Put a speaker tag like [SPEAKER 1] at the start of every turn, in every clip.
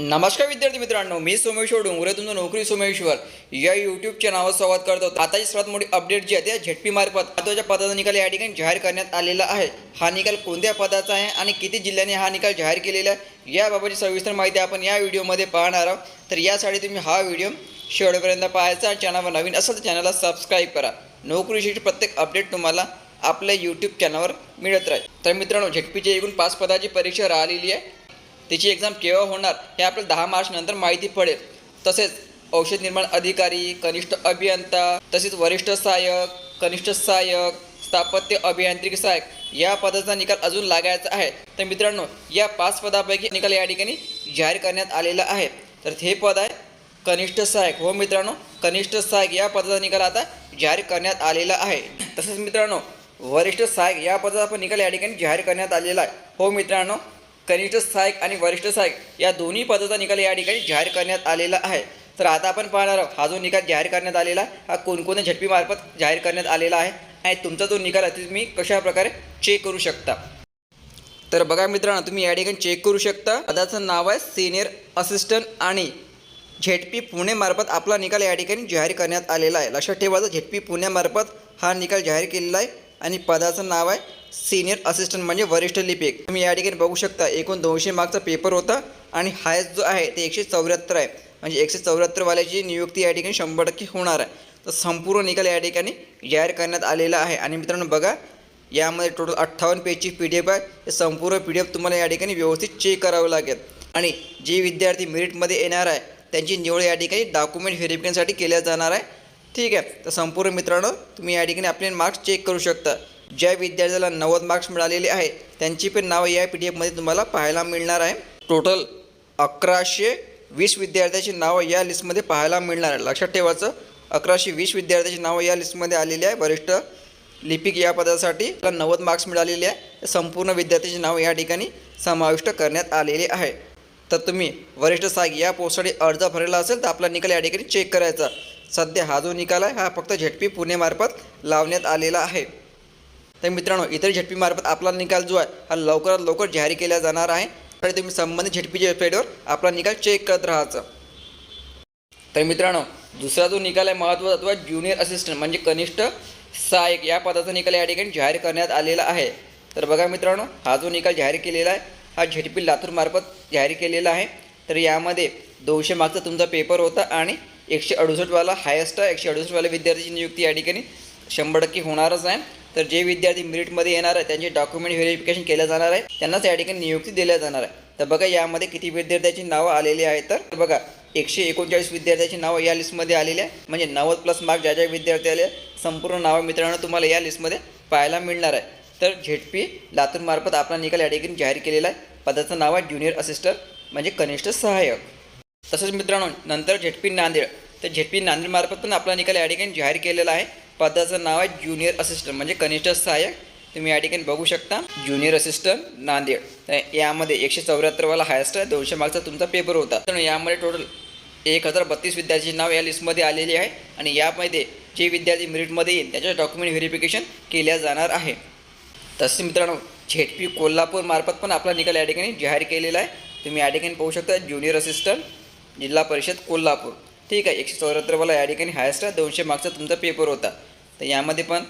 [SPEAKER 1] नमस्कार विद्यार्थी मित्रांनो मी सोमेश्वर डोंगरे तुमचं नोकरी सोमेश्वर. या यूट्यूबच्या नावावर संवाद करतो. आताची सर्वात मोठी अपडेट जी आहे त्या झेडपी मार्फत. महत्त्वाच्या पदाचा निकाल या ठिकाणी जाहीर करण्यात आलेला आहे. हा निकाल कोणत्या पदाचा आहे आणि किती जिल्ह्यांनी हा निकाल जाहीर केलेला आहे याबाबतची सविस्तर माहिती आपण या व्हिडिओमध्ये पाहणार आहोत. तर यासाठी तुम्ही हा व्हिडिओ शेवटपर्यंत पाहायचा आणि चॅनलवर नवीन असेल तर चॅनलला सबस्क्राईब करा. नोकरीशी प्रत्येक अपडेट तुम्हाला आपल्या यूट्यूब चॅनलवर मिळत राहील. तर मित्रांनो झेडपीची एकूण पाच पदाची परीक्षा राहिलेली आहे. त्याची एक्झाम केव्हा होणार हे आपल्याला दहा मार्च नंतर माहिती पडेल. तसेच औषध निर्माण अधिकारी कनिष्ठ अभियंता तसेच वरिष्ठ सहाय्यक कनिष्ठ सहाय्यक स्थापत्य अभियांत्रिकी सहाय्यक या पदाचा निकाल अजून लागायचा आहे. तर मित्रांनो या पाच पदापैकी निकाल या ठिकाणी जाहीर करण्यात आलेला आहे. तर हे पद आहे कनिष्ठ सहाय्यक. हो मित्रांनो कनिष्ठ सहाय्यक या पदाचा निकाल आता जाहीर करण्यात आलेला आहे. तसेच मित्रांनो वरिष्ठ सहाय्यक या पदाचा पण निकाल या ठिकाणी जाहीर करण्यात आलेला आहे. हो मित्रांनो कनिष्ठ सहाय्यक आणि वरिष्ठ सहाय्यक या दोन्ही पदाचा निकाल या ठिकाणी जाहीर करण्यात आलेला आहे. तर आता आपण पाहणार आहोत हा जो निकाल जाहीर करण्यात आलेला हा कोणकोणत्या झटपीमार्फत जाहीर करण्यात आलेला आहे आणि तुमचा जो निकाल आहे ते तुम्ही कशा प्रकारे चेक करू शकता? तर बघा मित्रांनो तुम्ही या ठिकाणी चेक करू शकता. पदाचं नाव आहे सिनियर असिस्टंट आणि झेडपी पुणेमार्फत आपला निकाल या ठिकाणी जाहीर करण्यात आलेला आहे. लक्षात ठेवायचं झेडपी पुण्यामार्फत हा निकाल जाहीर केलेला आहे आणि पदाचं नाव आहे सिनियर असिस्टंट म्हणजे वरिष्ठ लिपिक. तुम्ही या ठिकाणी बघू शकता एकूण दोनशे मार्कचा पेपर होता आणि हायस्ट जो आहे ते एकशे चौऱ्याहत्तर आहे. म्हणजे एकशे चौऱ्याहत्तरवाल्याची नियुक्ती या ठिकाणी शंभर टक्के होणार आहे. तर संपूर्ण निकाल या ठिकाणी जाहीर करण्यात आलेला आहे. आणि मित्रांनो बघा यामध्ये टोटल अठ्ठावन्न पेजची पी डी एफ आहे. हे संपूर्ण पी डी एफ तुम्हाला या ठिकाणी व्यवस्थित चेक करावं लागेल. आणि जे विद्यार्थी मेरिटमध्ये येणार आहे त्यांची निवड या ठिकाणी डॉक्युमेंट व्हेरिफिकेशनसाठी केल्या जाणार आहे. ठीक आहे? तर संपूर्ण मित्रांनो तुम्ही या ठिकाणी आपले मार्क्स चेक करू शकता. ज्या विद्यार्थ्याला नव्वद मार्क्स मिळालेले आहे त्यांची पण नावं या पी डी एफमध्ये तुम्हाला पाहायला मिळणार आहे. टोटल अकराशे वीस विद्यार्थ्याची नावं या लिस्टमध्ये पाहायला मिळणार आहे. लक्षात ठेवायचं अकराशे वीस विद्यार्थ्याची नावं या लिस्टमध्ये आलेली आहे. वरिष्ठ लिपिक या पदासाठी त्याला नव्वद मार्क्स मिळालेले आहे. संपूर्ण विद्यार्थ्याची नावं या ठिकाणी समाविष्ट करण्यात आलेले आहे. तर तुम्ही वरिष्ठ सहाय्यक या पोस्टसाठी अर्ज भरलेला असेल तर आपला निकाल या ठिकाणी चेक करायचा. सध्या हा जो निकाल आहे हा फक्त झेडपी पुणेमार्फत लावण्यात आलेला आहे. तर मित्रांनो इतर झेडपीमार्फत आपला निकाल जो आहे हा लवकरात लवकर जाहीर केला जाणार आहे. आणि तुम्ही संबंधित झेडपीच्या वेबसाईटवर आपला निकाल चेक करत राहायचं. तर मित्रांनो दुसरा जो निकाल आहे महत्त्वाचा तो आहे ज्युनियर असिस्टंट म्हणजे कनिष्ठ सहाय्यक. या पदाचा निकाल या ठिकाणी जाहीर करण्यात आलेला आहे. तर बघा मित्रांनो हा जो निकाल जाहीर केलेला आहे हा झेडपी लातूरमार्फत जाहीर केलेला आहे. तर यामध्ये दोनशे मागचा तुमचा पेपर होता आणि एकशे अडुसष्टवाला हायेस्ट एकशे अडुसष्टवाल्या विद्यार्थ्याची नियुक्ती या ठिकाणी शंभर टक्के होणारच आहे. तर जे विद्यार्थी मेरिटमध्ये येणार आहे त्यांचे डॉक्युमेंट व्हेरिफिकेशन केलं जाणार आहे. त्यांनाच या ठिकाणी नियुक्ती दिल्या जाणार आहे. तर बघा यामध्ये किती विद्यार्थ्याची नावं आलेली आहेत तर. बघा एकशे एकोणचाळीस विद्यार्थ्याची नावं या लिस्टमध्ये आलेली आहे म्हणजे नव्वद प्लस मार्क ज्या ज्या विद्यार्थी आले संपूर्ण नावं मित्रांनो तुम्हाला या लिस्टमध्ये पाहायला मिळणार आहे. तर झेडपी लातूरमार्फत आपला निकाल या ठिकाणी जाहीर केलेला आहे. पदाचं नाव आहे ज्युनियर असिस्टंट म्हणजे कनिष्ठ सहाय्यक. तसंच मित्रांनो नंतर झेडपी नांदेड. तर झेडपी नांदेडमार्फत पण आपला निकाल या ठिकाणी जाहीर केलेला आहे. पदाचं नाव आहे ज्युनियर असिस्टंट म्हणजे कनिष्ठ सहाय्यक. तुम्ही या ठिकाणी बघू शकता ज्युनियर असिस्टंट नांदेड. तर यामध्ये एकशे चौऱ्याहत्तरवाला हायस्ट आहे दोनशे मार्कचा तुमचा पेपर होता. तर यामध्ये टोटल एक हजार बत्तीस विद्यार्थ्यांची नाव या लिस्टमध्ये आलेली आहे आणि यामध्ये जे विद्यार्थी मेरिटमध्ये येईल त्याच्या डॉक्युमेंट व्हेरिफिकेशन केल्या जाणार आहे. तसे मित्रांनो झेडपी कोल्हापूरमार्फत पण आपला निकाल या ठिकाणी जाहीर केलेला आहे. तुम्ही या ठिकाणी पाहू शकता ज्युनियर असिस्टंट जिल्हा परिषद कोल्हापूर. ठीक आहे एकशे चौऱ्याहत्तरवाला या ठिकाणी हायस्ट आहे दोनशे मार्क्सचा तुमचा पेपर होता. तर यामध्ये पण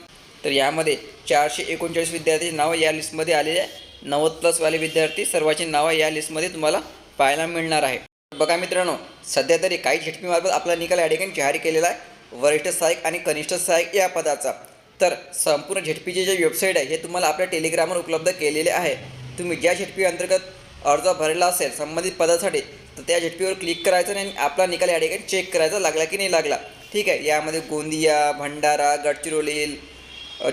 [SPEAKER 1] तर यामध्ये चारशे एकोणचाळीस विद्यार्थी नावं या लिस्टमध्ये आलेले आहे. नव्वद प्लसवाले विद्यार्थी सर्वांची नावं या लिस्टमध्ये तुम्हाला पाहायला मिळणार आहे. बघा मित्रांनो सध्या तरी काही झटपीमार्फत आपला निकाल या ठिकाणी जाहीर केलेला आहे. वरिष्ठ सहाय्यक आणि कनिष्ठ सहाय्यक या पदाचा. तर संपूर्ण झेडपीचे जे वेबसाईट आहे हे तुम्हाला आपल्या टेलिग्रामवर उपलब्ध केलेले आहे. तुम्ही ज्या झेडपी अंतर्गत अर्ज भरला असेल संबंधित पदासाठी तर त्या झेडपीवर क्लिक करायचं आणि आपला निकाल या ठिकाणी चेक करायचा लागला की नाही लागला. ठीक आहे. यामध्ये गोंदिया भंडारा गडचिरोली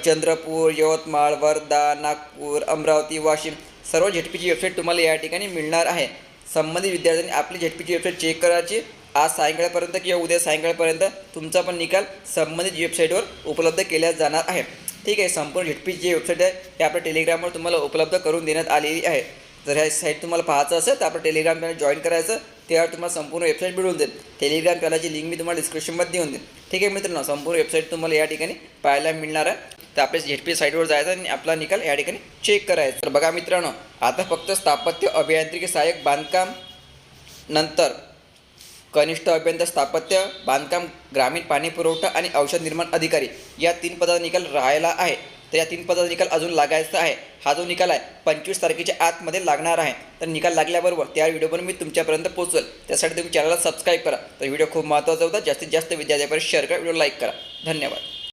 [SPEAKER 1] चंद्रपूर यवतमाळ वर्धा नागपूर अमरावती वाशिम सर्व झेडपीची वेबसाईट तुम्हाला या ठिकाणी मिळणार आहे. संबंधित विद्यार्थ्यांनी आपली झेडपीची वेबसाईट चेक करायची. आज सायंकाळपर्यंत किंवा उद्या सायंकाळपर्यंत तुमचा पण निकाल संबंधित वेबसाईटवर उपलब्ध केला जाणार आहे. ठीक आहे. संपूर्ण झेडपीची जी वेबसाईट आहे ती आपल्या टेलिग्रामवर तुम्हाला उपलब्ध करून देण्यात आलेली आहे. जर ह्या साईट तुम्हाला पाहायचं असेल तर आपलं टेलिग्राम चॅनल जॉईन करायचं. त्यावर तुम्हाला संपूर्ण वेबसाईट मिळून देईल. टेलिग्राम चॅनलची लिंक मी तुम्हाला डिस्क्रिप्शनमध्ये देऊन देईन ठीक आहे मित्रांनो संपूर्ण वेबसाईट तुम्हाला या ठिकाणी पाहायला मिळणार आहे. तर आपल्या झेड पी साईटवर जायचं आणि आपला निकाल या ठिकाणी चेक करायचा. तर बघा मित्रांनो आता फक्त स्थापत्य अभियांत्रिकी सहाय्यक बांधकाम नंतर कनिष्ठ अभियंता स्थापत्य बांधकाम ग्रामीण पाणी पुरवठा आणि औषध निर्माण अधिकारी या तीन पदाचा निकाल राहायला आहे. तर या तीन पदाचा निकाल अजून लागायचा आहे. हा जो निकाल आहे पंचवीस तारखेच्या आतमध्ये लागणार आहे. तर निकाल लागल्याबरोबर त्या व्हिडिओवर मी तुमच्यापर्यंत पोहोचवेल. त्यासाठी तुम्ही चॅनलला सबस्क्राईब करा. तर व्हिडिओ खूप महत्त्वाचा होता. जास्तीत जास्त विद्यार्थ्यापर्यंत शेअर करा. व्हिडिओ लाईक करा. धन्यवाद.